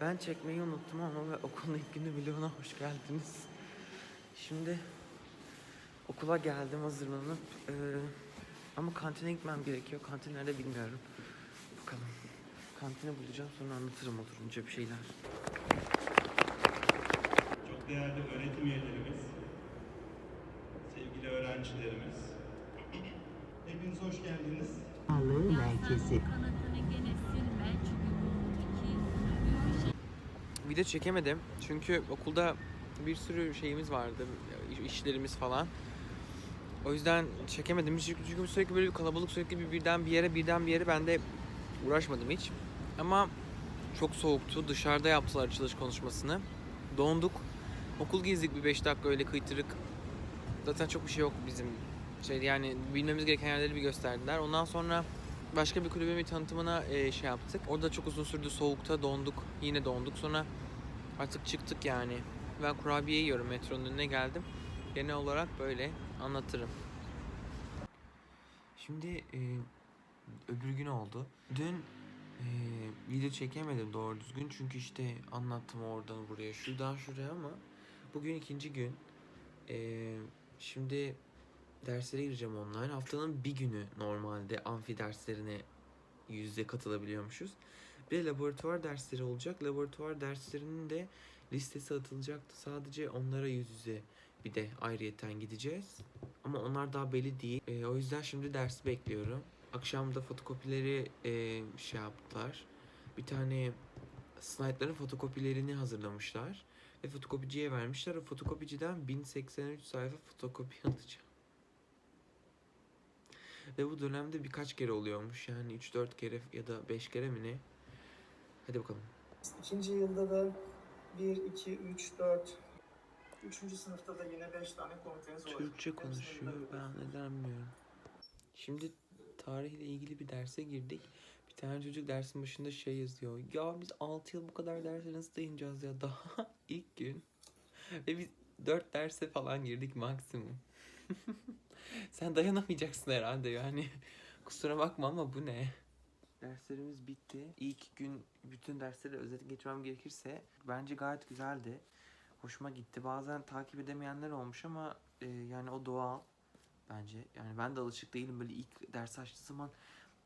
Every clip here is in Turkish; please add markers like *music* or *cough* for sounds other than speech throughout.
Ben çekmeyi unuttum ama ve okulun ilk günü vloguna hoş geldiniz. Şimdi okula geldim hazırlanıp eee, ama kantine gitmem gerekiyor. Kantin nerede bilmiyorum. Bakalım. Kantini bulacağım sonra anlatırım oturunca bir şeyler. Çok değerli öğretim üyelerimiz, sevgili öğrencilerimiz, hepiniz hoş geldiniz. Sağlığı Merkezi. Video çekemedim çünkü okulda bir sürü şeyimiz vardı, işlerimiz falan. O yüzden çekemedim çünkü, sürekli böyle bir kalabalık sürekli bir birden bir yere birden bir yere ben de uğraşmadım hiç. Ama çok soğuktu. Dışarıda yaptılar açılış konuşmasını. Donduk. Okul gezdik bir 5 dakika öyle kıytırık. Zaten çok bir şey yok bizim şey yani bilmemiz gereken yerleri bir gösterdiler. Ondan sonra başka bir kulübün bir tanıtımına e, şey yaptık. Orada çok uzun sürdü soğukta donduk. Yine donduk. Sonra artık çıktık yani. Ben kurabiye yiyorum metronun önüne geldim. Genel olarak böyle anlatırım. Şimdi e, öbür gün oldu. Dün e, video çekemedim doğru düzgün çünkü işte anlattım oradan buraya şuradan şuraya ama bugün ikinci gün. E, şimdi derslere gireceğim online. Haftanın bir günü normalde amfi derslerine yüzde katılabiliyormuşuz. Bir de laboratuvar dersleri olacak. Laboratuvar derslerinin de listesi atılacaktı. Sadece onlara yüz yüze bir de ayrıyeten gideceğiz. Ama onlar daha belli değil. Ee, o yüzden şimdi dersi bekliyorum. Akşam da fotokopileri e, şey yaptılar. Bir tane slaytların fotokopilerini hazırlamışlar. Ve fotokopiciye vermişler. O fotokopiciden 1083 sayfa fotokopi *laughs* alacağım. Ve bu dönemde birkaç kere oluyormuş. Yani 3-4 kere ya da 5 kere mi ne? Hadi bakalım. İkinci yılda da 1, 2, 3, 4, Üçüncü sınıfta da yine 5 tane komiteniz olacak. Türkçe konuşuyor. Ben neden bilmiyorum. Şimdi tarihle ilgili bir derse girdik. Bir tane çocuk dersin başında şey yazıyor. Ya biz 6 yıl bu kadar derse nasıl dayanacağız ya? Daha *laughs* ilk gün. Ve biz 4 derse falan girdik maksimum. *laughs* *laughs* Sen dayanamayacaksın herhalde yani. *laughs* Kusura bakma ama bu ne? Derslerimiz bitti. İlk gün bütün dersleri özet geçmem gerekirse bence gayet güzeldi. Hoşuma gitti. Bazen takip edemeyenler olmuş ama e, yani o doğal bence. Yani ben de alışık değilim böyle ilk ders açtığı zaman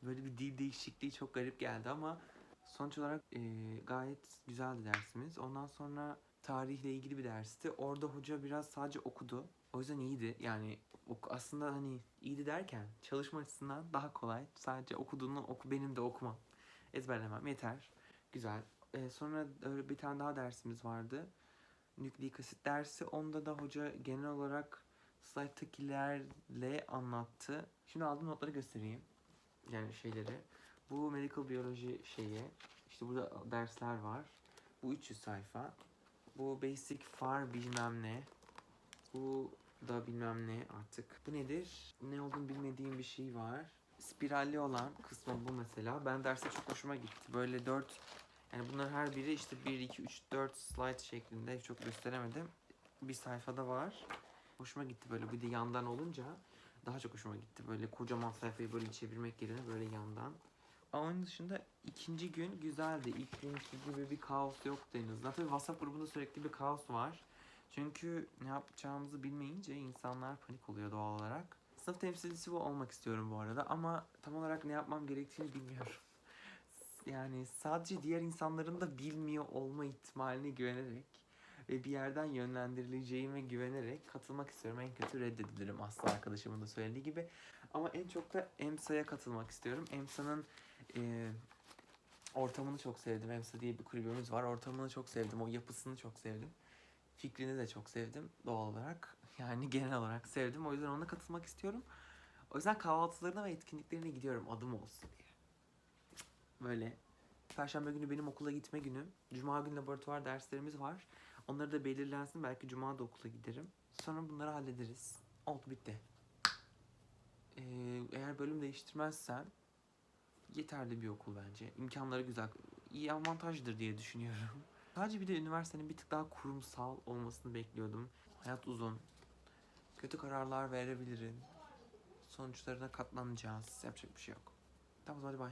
böyle bir dil değişikliği çok garip geldi ama sonuç olarak e, gayet güzeldi dersimiz. Ondan sonra tarihle ilgili bir dersti. Orada hoca biraz sadece okudu. O yüzden iyiydi. Yani aslında hani iyiydi derken çalışma açısından daha kolay. Sadece okuduğunu oku benim de okumam. Ezberlemem yeter. Güzel. E, sonra öyle bir tane daha dersimiz vardı nükleik asit dersi. Onda da hoca genel olarak slayttakilerle anlattı. Şimdi aldığım notları göstereyim. Yani şeyleri. Bu medical biyoloji şeyi. İşte burada dersler var. Bu 300 sayfa. Bu basic far bilmem ne. Bu da bilmem ne artık. Bu nedir? Ne olduğunu bilmediğim bir şey var. Spiralli olan kısmı bu mesela. Ben derste çok hoşuma gitti. Böyle 4 yani bunlar her biri işte 1, 2, 3, 4 slide şeklinde çok gösteremedim. Bir sayfada var. Hoşuma gitti böyle bir de yandan olunca daha çok hoşuma gitti. Böyle kocaman sayfayı böyle çevirmek yerine böyle yandan. Ama onun dışında ikinci gün güzeldi. İlk günkü gibi bir kaos yoktu en azından. Tabii WhatsApp grubunda sürekli bir kaos var. Çünkü ne yapacağımızı bilmeyince insanlar panik oluyor doğal olarak. Sınıf temsilcisi bu olmak istiyorum bu arada ama tam olarak ne yapmam gerektiğini bilmiyorum *laughs* yani sadece diğer insanların da bilmiyor olma ihtimaline güvenerek ve bir yerden yönlendirileceğime güvenerek katılmak istiyorum. En kötü reddedilirim asla arkadaşımın da söylediği gibi. Ama en çok da EMSA'ya katılmak istiyorum. EMSA'nın e, ortamını çok sevdim. EMSA diye bir kulübümüz var. Ortamını çok sevdim. O yapısını çok sevdim. Fikrini de çok sevdim doğal olarak. *laughs* Yani genel olarak sevdim. O yüzden ona katılmak istiyorum. O yüzden kahvaltılarına ve etkinliklerine gidiyorum adım olsun diye. Böyle. Perşembe günü benim okula gitme günüm. Cuma günü laboratuvar derslerimiz var. Onları da belirlensin. Belki cuma da okula giderim. Sonra bunları hallederiz. Oldu bitti. Ee, eğer bölüm değiştirmezsen yeterli bir okul bence. İmkanları güzel. iyi avantajdır diye düşünüyorum. Sadece bir de üniversitenin bir tık daha kurumsal olmasını bekliyordum. Hayat uzun. Kötü kararlar verebilirim. Sonuçlarına katlanacağız. Yapacak bir şey yok. Tamam hadi bay.